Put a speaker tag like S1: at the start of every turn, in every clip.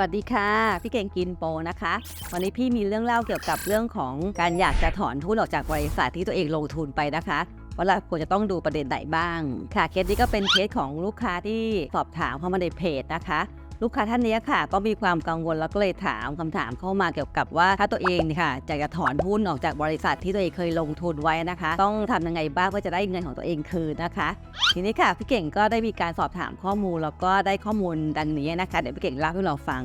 S1: วัสดีค่ะ พี่เก่งกินโปนะคะ วันนี้พี่มีเรื่องเล่าเกี่ยวกับเรื่องของการอยากจะถอนทุนออกจากบริษัทที่ตัวเองลงทุนไปนะคะว่าเราควรจะต้องดูประเด็นไหนบ้าง ค่ะเคสนี้ก็เป็นเคสของลูกค้าที่สอบถามเข้ามาในเพจนะคะ ลูกค้าท่านนี้ค่ะ ก็มีความกังวลแล้วก็เลยถามคำถามเข้ามาเกี่ยวกับว่าถ้าตัวเองค่ะอยากจะถอนหุ้นออกจากบริษัทที่ตัวเองเคยลงทุนไว้นะคะ ต้องทำยังไงบ้างเพื่อจะได้เงินของตัวเองคืนนะคะ ทีนี้ค่ะพี่เก่งก็ได้มีการสอบถามข้อมูลแล้วก็ได้ข้อมูลดังนี้นะคะเดี๋ยวพี่เก่งเล่าให้เราฟัง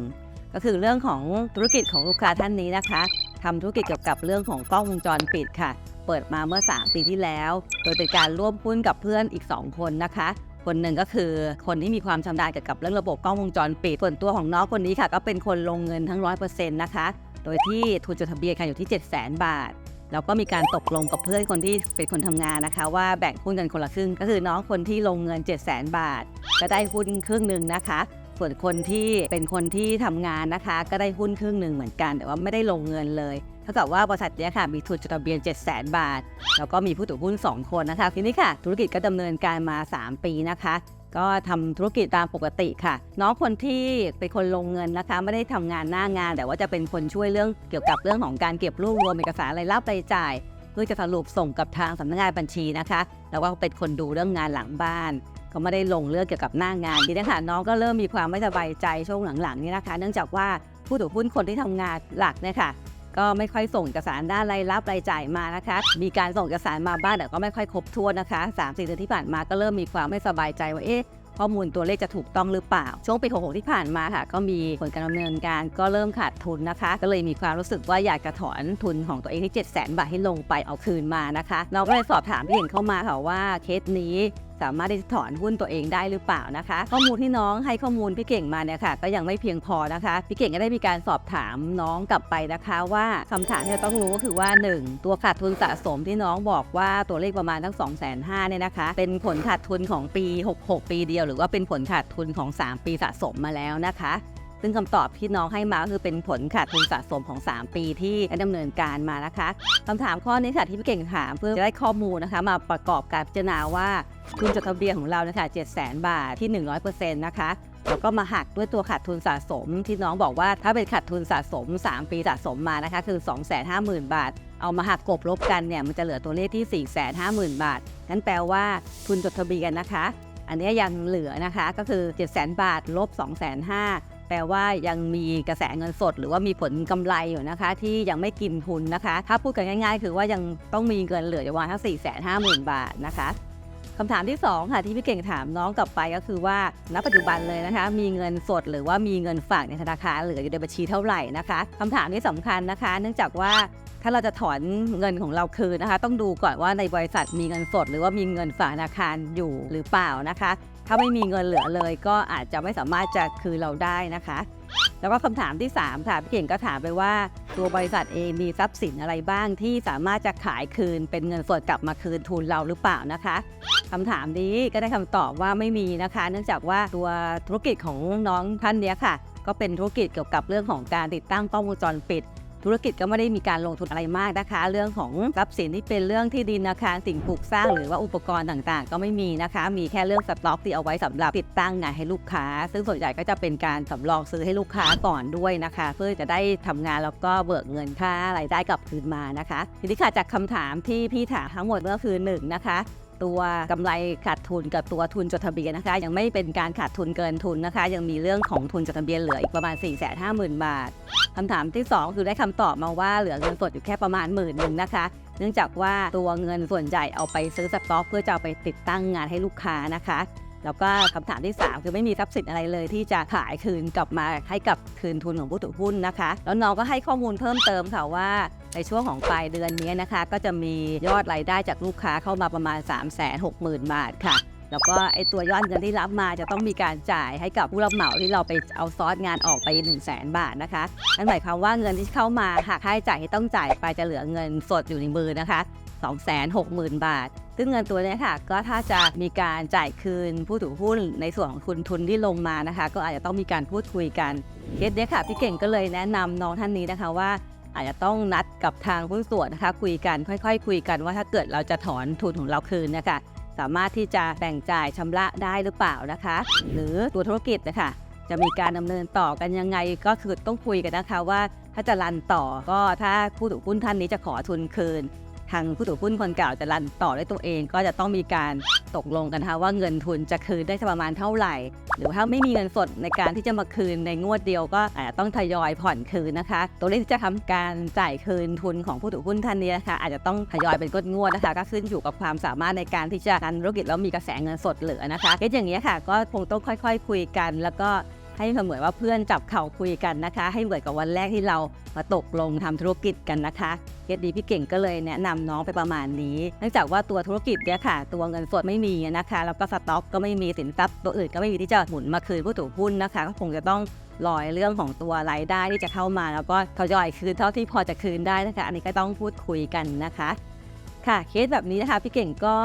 S1: ก็คือเรื่องของธุรกิจของลูกค้าท่านนี้นะคะทำธุรกิจเกี่ยวกับเรื่องของกล้องวงจรปิดค่ะ เปิดมาเมื่อ 3 ปีที่แล้ว โดยเป็นการร่วมหุ้นกับเพื่อนอีก 2 คนนะคะ คนหนึ่งก็คือคนที่มีความชำนาญเกี่ยวกับเรื่องระบบกล้องวงจรปิดส่วนตัวของน้องคนนี้ค่ะ ก็เป็นคนลงเงินทั้ง100%นะคะ โดยที่ทุนจดทะเบียนค่ะอยู่ที่ 7 0 0 0 0 0บาท แล้วก็มีการตกลงกับเพื่อนคนที่เป็นคนทำงานนะคะ ว่าแบ่งหุ้นกันคนละครึ่ง ก็คือน้องคนที่ลงเงิน 7 0 0 0 0 0บาทก็ได้หุ้นครึ่งหนึ่งนะคะส่วนคนที่เป็นคนที่ทำงานนะคะ ก็ได้หุ้นครึ่งหนึ่งเหมือนกัน แต่ว่าไม่ได้ลงเงินเลย เท่ากับว่าบริษัทนี้ค่ะมีทุนจดทะเบียน7 0 0 0 0 0 บาท แล้วก็มีผู้ถือหุ้น 2 คนนะคะ ทีนี้ค่ะ ธุรกิจก็ดำเนินการมา 3 ปีนะคะ ก็ทำธุรกิจตามปกติค่ะ น้องคนที่เป็นคนลงเงินนะคะ ไม่ได้ทำงานหน้างาน แต่ว่าจะเป็นคนช่วยเรื่องเกี่ยวกับเรื่องของการเก็บรวบรวมเอกสารรายรับรายจ่ายเพื่อจะสรุปส่งกับทางสำนักงานบัญชีนะคะแล้วก็เป็นคนดูเรื่องงานหลังบ้านก็ไม่ได้ลงเรื่องเกี่ยวกับหน้างานทีนี้ค่ะน้องก็เริ่มมีความไม่สบายใจช่วงหลังๆนี้นะคะ เนื่องจากว่าผู้ถือหุ้นคนที่ทำงานหลักเนี่ยค่ะ ก็ไม่ค่อยส่งเอกสารด้านรายรับรายจ่ายมานะคะ มีการส่งเอกสารมาบ้างแต่ก็ไม่ค่อยครบถ้วนนะคะ3 4เดือนที่ผ่านมาก็เริ่มมีความไม่สบายใจว่าเอ๊ะข้อมูลตัวเลขจะถูกต้องหรือเปล่า ช่วงปี66ที่ผ่านมาค่ะ ก็มีผลการดำเนินการก็เริ่มขาดทุนนะคะ ก็เลยมีความรู้สึกว่าอยากจะถอนทุนของตัวเองที่7 0 0 0 0 0 บาทให้ลงไปเอาคืนมานะคะ เราก็เลยสอบถามพี่เห็นเข้ามาค่ะว่าเคสนี้ สามารถที่จะถอนหุ้นตัวเองได้หรือเปล่านะคะ ข้อมูลที่น้องให้ข้อมูลพี่เก่งมาเนี่ยค่ะก็ยังไม่เพียงพอนะคะพี่เก่งก็ได้มีการสอบถามน้องกลับไปนะคะว่าคำถามที่ต้องรู้ก็คือว่า 1 ตัวขาดทุนสะสมที่น้องบอกว่าตัวเลขประมาณทั้ง 2 5 0 0 0เนี่ยนะคะ เป็นผลขาดทุนของปี 66 ปีเดียว หรือว่าเป็นผลขาดทุนของ 3 ปีสะสมมาแล้วนะคะ ซึ่งคำตอบที่น้องให้มาก็คือเป็นผลขาดทุนสะสมของ 3 ปีที่ได้ดำเนินการมานะคะคำถามข้อนี้ค่ะที่พี่เก่งถามเพื่อจะได้ข้อมูลนะคะ มาประกอบการพิจารณาว่าทุนจดทะเบียนของเรานะคะ7 0 0 0 0 0 บาทที่ 100%นะคะแล้วก็มาหักด้วยตัวขาดทุนสะสม ที่น้องบอกว่าถ้าเป็นขาดทุนสะสม 3 ปีสะสมมานะคะ คือ 250,000 บาท เอามาหักกบลบกันเนี่ย มันจะเหลือตัวเลขที่ 450,000 บาท นั่นแปลว่าทุนจดทะเบียนนะคะ อันนี้ยังเหลือนะคะก็คือ 7 0 0 0 0 0 บาทลบ 2 5 0 0 0 แปลว่ายังมีกระแสเงินสด หรือว่ามีผลกำไรอยู่นะคะ ที่ยังไม่กินทุนนะคะ ถ้าพูดกันง่ายๆ คือว่ายังต้องมีเงินเหลืออยู่ประมาณทั้ง4 5 0 0 0 0 บาทนะคะคำถามที่ 2 ค่ะที่พี่เก่งถามน้องกลับไปก็คือว่าณปัจจุบันเลยนะคะ มีเงินสดหรือว่ามีเงินฝากในธนาคารเหลืออยู่ในบัญชีเท่าไหร่นะคะคำถามนี้สำคัญนะคะ เนื่องจากว่า ถ้าเราจะถอนเงินของเราคืนนะคะ ต้องดูก่อนว่าในบริษัทมีเงินสด หรือว่ามีเงินฝากธนาคารอยู่หรือเปล่านะคะ ถ้าไม่มีเงินเหลือเลย ก็อาจจะไม่สามารถจะคืนเราได้นะคะ แล้วก็คำถามที่ 3 ค่ะพี่เก่งก็ถามไปว่า ตัวบริษัทเองมีทรัพย์สินอะไรบ้างที่สามารถจะขายคืนเป็นเงินสดกลับมาคืนทุนเราหรือเปล่านะคะคำถามนี้ก็ได้คำตอบว่าไม่มีนะคะ เนื่องจากว่าตัวธุรกิจของน้องท่านเนี้ยค่ะ ก็เป็นธุรกิจเกี่ยวกับเรื่องของการติดตั้งกล้องวงจรปิด ธุรกิจก็ไม่ได้มีการลงทุนอะไรมากนะคะ เรื่องของทรัพย์สินที่เป็นเรื่องที่ดินอาคารสิ่งปลูกสร้างหรือว่าอุปกรณ์ต่างๆ ก็ไม่มีนะคะ มีแค่เรื่องสต็อกที่เอาไว้สำหรับติดตั้งงานให้ลูกค้า ซึ่งส่วนใหญ่ก็จะเป็นการสำรองซื้อให้ลูกค้าก่อนด้วยนะคะ เพื่อจะได้ทำงานแล้วก็เบิกเงินค่ารายได้กลับคืนมานะคะ ทีนี้ค่ะจากคำถามที่พี่ถามทั้งหมดก็คือ1นงนะคะ ตัวกำไรขาดทุนกับตัวทุนจดทะเบียนนะคะ ยังไม่เป็นการขาดทุนเกินทุนนะคะ ยังมีเรื่องของทุนจดทะเบียนเหลืออีกประมาณ 4 5 0 0 0 0 บาทคำถามที่ 2 คือได้คำตอบมาว่าเหลือเงินสดอยู่แค่ประมาณหมื่นหนึ่งนะคะ เนื่องจากว่าตัวเงินส่วนใหญ่เอาไปซื้อสต็อกเพื่อจะเอาไปติดตั้งงานให้ลูกค้านะคะ แล้วก็คำถามที่ 3 คือไม่มีทรัพย์สินอะไรเลยที่จะขายคืนกลับมาให้กับคืนทุนของผู้ถือหุ้นนะคะ แล้วน้องก็ให้ข้อมูลเพิ่มเติมค่ะว่าในช่วงของปลายเดือนนี้นะคะ ก็จะมียอดรายได้จากลูกค้าเข้ามาประมาณ 3 6 0 0 0 0 บาทค่ะแล้วก็ไอตัวยอดเงินที่รับมาจะต้องมีการจ่ายให้กับผู้รับเหมาที่เราไปเอาซอสงานออกไป 1 0 0 0 0แบาทนะคะนั่นหมายความว่าเงินที่เข้ามาหากค่าใช้จ่ายที่ต้องจ่ายไปจะเหลือเงินสดอยู่ในมือนะคะ260,000 บาท ซึ่งเงินตัวนี้ค่ะก็ถ้าจะมีการจ่ายคืนผู้ถือหุ้นในส่วนของทุนทุนที่ลงมานะคะ ก็อาจจะต้องมีการพูดคุยกันเคสเนี้ยค่ะพี่เก่งก็เลยแนะนำน้องท่านนี้นะคะว่า อาจจะต้องนัดกับทางหุ้ส่วนนะคะ คุยกันค่อย ๆ คุยกันว่าถ้าเกิดเราจะถอนทุนของเราคืนนะคะสามารถที่จะแบ่งจ่ายชำระได้หรือเปล่านะคะ หรือตัวธุรกิจนะคะจะมีการดำเนินต่อกันยังไงก็คือต้องคุยกันนะคะว่าถ้าจะรันต่อก็ถ้าผู้ถือหุ้นท่านนี้จะขอทุนคืน ทางผู้ถือหุ้นคนเก่าจะรันต่อด้วยตัวเอง ก็จะต้องมีการตกลงกันนะคะว่าเงินทุนจะคืนได้ประมาณเท่าไหร่ หรือถ้าไม่มีเงินสดในการที่จะมาคืนในงวดเดียวก็อาจจะต้องทยอยผ่อนคืนนะคะ ตัวเลขที่จะทำการจ่ายคืนทุนของผู้ถือหุ้นท่านนี้นะคะอาจจะต้องทยอยเป็นงวดนะคะก็ขึ้นอยู่กับความสามารถในการที่จะรันธุรกิจแล้วมีกระแสเงินสดเหลือนะคะเคสอย่างนี้ค่ะ ก็คงต้องค่อย ๆ คุยกันแล้วก็ ให้เหมือนว่าเพื่อนจับเข่าคุยกันนะคะ ให้เหมือนกับวันแรกที่เรามาตกลงทำธุรกิจกันนะคะเคสดีพี่เก่งก็เลยแนะนำน้องไปประมาณนี้เนื่องจากว่าตัวธุรกิจเนี่ยค่ะ ตัวเงินสดไม่มีนะคะแล้วก็สต็อกก็ไม่มีสินทรัพย์ตัวอื่นก็ไม่มีที่จะหมุนมาคืนผู้ถือหุ้นนะคะ ก็คงจะต้องรอยเรื่องของตัวรายได้ที่จะเข้ามา แล้วก็ทยอยคืนเท่าที่พอจะคืนได้นะคะ อันนี้ก็ต้องพูดคุยกันนะคะ ค่ะเคสแบบนี้นะคะพี่เก่งก็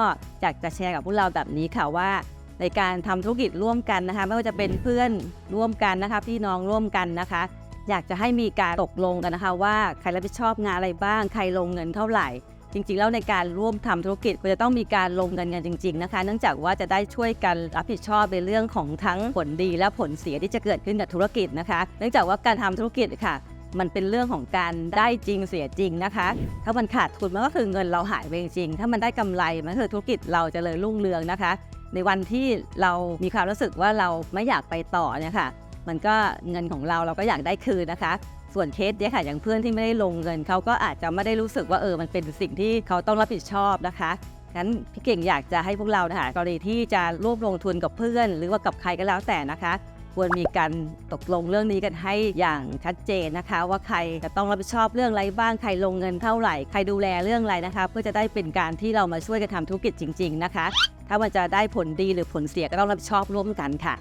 S1: อยากจะแชร์กับพวกเราแบบนี้ค่ะว่า ในการทำธุรกิจร่วมกันนะคะ ไม่ว่าจะเป็นเพื่อนร่วมกันนะคะพี่น้องร่วมกันนะคะ อยากจะให้มีการตกลงกันนะคะ ว่าใครรับผิดชอบงานอะไรบ้าง ใครลงเงินเท่าไหร่ จริงๆ แล้วในการร่วมทำธุรกิจก็จะต้องมีการลงเงินกันจริง ๆนะคะ เนื่องจากว่าจะได้ช่วยกันรับผิดชอบในเรื่องของทั้งผลดีและผลเสียที่จะเกิดขึ้นกับธุรกิจนะคะ เนื่องจากว่าการทำธุรกิจค่ะมันเป็นเรื่องของการได้จริงเสียจริงนะคะ ถ้ามันขาดทุนมันก็คือเงินเราหายไปจริงๆถ้ามันได้กำไรมันคือธุรกิจเราจะเลยรุ่งเรืองนะคะ ในวันที่เรามีความรู้สึกว่าเราไม่อยากไปต่อเนี่ยค่ะ มันก็เงินของเราเราก็อยากได้คืนนะคะ ส่วนเคสเนี่ยค่ะอย่างเพื่อนที่ไม่ได้ลงเงินเขาก็อาจจะไม่ได้รู้สึกว่าเออมันเป็นสิ่งที่เขาต้องรับผิดชอบนะคะงั้นพี่เก่งอยากจะให้พวกเรานะคะกรณีที่จะร่วมลงทุนกับเพื่อน หรือว่ากับใครก็แล้วแต่นะคะ ควรมีการตกลงเรื่องนี้กันให้อย่างชัดเจนนะคะ ว่าใครจะต้องรับผิดชอบเรื่องอะไรบ้างใครลงเงินเท่าไหร่ใครดูแลเรื่องอะไรนะคะ เพื่อจะได้เป็นการที่เรามาช่วยกันทำธุรกิจจริง ๆ นะคะ ถ้ามันจะได้ผลดีหรือผลเสียก็ต้องรับผิดชอบร่วมกันค่ะ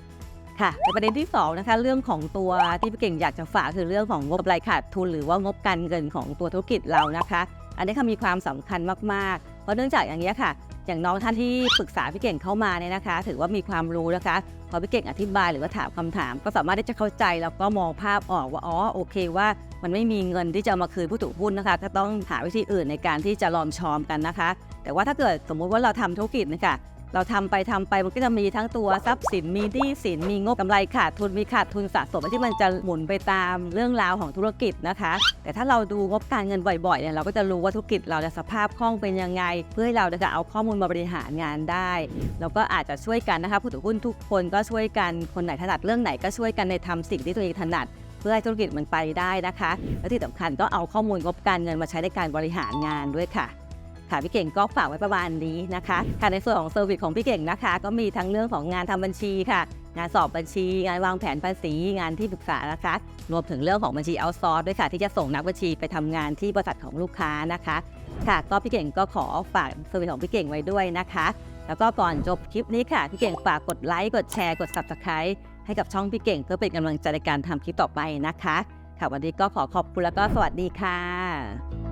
S1: ค่ะในประเด็นที่2นะคะเรื่องของตัวที่พี่เก่งอยากจะฝากคือเรื่องของงบรายขาดทุนหรือว่างบการเงินของตัวธุรกิจเรานะคะ อันนี้ค่ะมีความสำคัญมากๆ เพราะเนื่องจากอย่างนี้ยค่ะ อย่างน้องท่านที่ปรึกษาพี่เก่งเข้ามาเนี่ยนะคะ ถือว่ามีความรู้นะคะ พอพี่เก่งอธิบายหรือว่าถามคำถาม ก็สามารถที่จะเข้าใจแล้วก็มองภาพออกว่าอ๋อโอเคว่า มันไม่มีเงินที่จะมาคืนผู้ถือหุ้นนะคะ ก็ต้องหาวิธีอื่นในการที่จะลอมชอมกันนะคะ แต่ว่าถ้าเกิดสมมุติว่าเราทำธุรกิจนะคะ เราทำไปทำไปมันก็จะมีทั้งตัวทรัพย์สินมีหนี้สินมีงบกำไรขาดทุนมีขาดทุนสะสมที่มันจะหมุนไปตามเรื่องราวของธุรกิจนะคะ แต่ถ้าเราดูงบการเงินบ่อยๆเนี่ยเราก็จะรู้ว่าธุรกิจเราจะสภาพคล่องเป็นยังไง เพื่อให้เราจะเอาข้อมูลมาบริหารงานได้แล้วก็อาจจะช่วยกันนะคะผู้ถือหุ้นทุกคนก็ช่วยกันคนไหนถนัดเรื่องไหนก็ช่วยกันในทำสิ่งที่ตัวเองถนัดเพื่อให้ธุรกิจมันไปได้นะคะ และที่สำคัญก็เอาข้อมูลงบการเงินมาใช้ในการบริหารงานด้วยค่ะ ค่ะพี่เก่งก็ฝากไว้ประมาณนี้นะคะค่ะในส่วนของเซอร์วิสของพี่เก่งนะคะ ก็มีทั้งเรื่องของงานทำบัญชีค่ะ งานสอบบัญชี งานวางแผนภาษี งานที่ปรึกษานะคะรวมถึงเรื่องของบัญชีเอาซอร์ด้วยค่ะ ที่จะส่งนักบัญชีไปทำงานที่บริษัทของลูกค้านะคะ ค่ะก็พี่เก่งก็ขอฝากเซอร์วิสของพี่เก่งไว้ด้วยนะคะ แล้วก็ก่อนจบคลิปนี้ค่ะพี่เก่งฝากกดไลค์กดแชร์กด subscribe ให้กับช่องพี่เก่งเพื่อเป็นกำลังใจในการทำคลิปต่อไปนะคะ ค่ะวันนี้ก็ขอขอบคุณแล้วก็สวัสดีค่ะ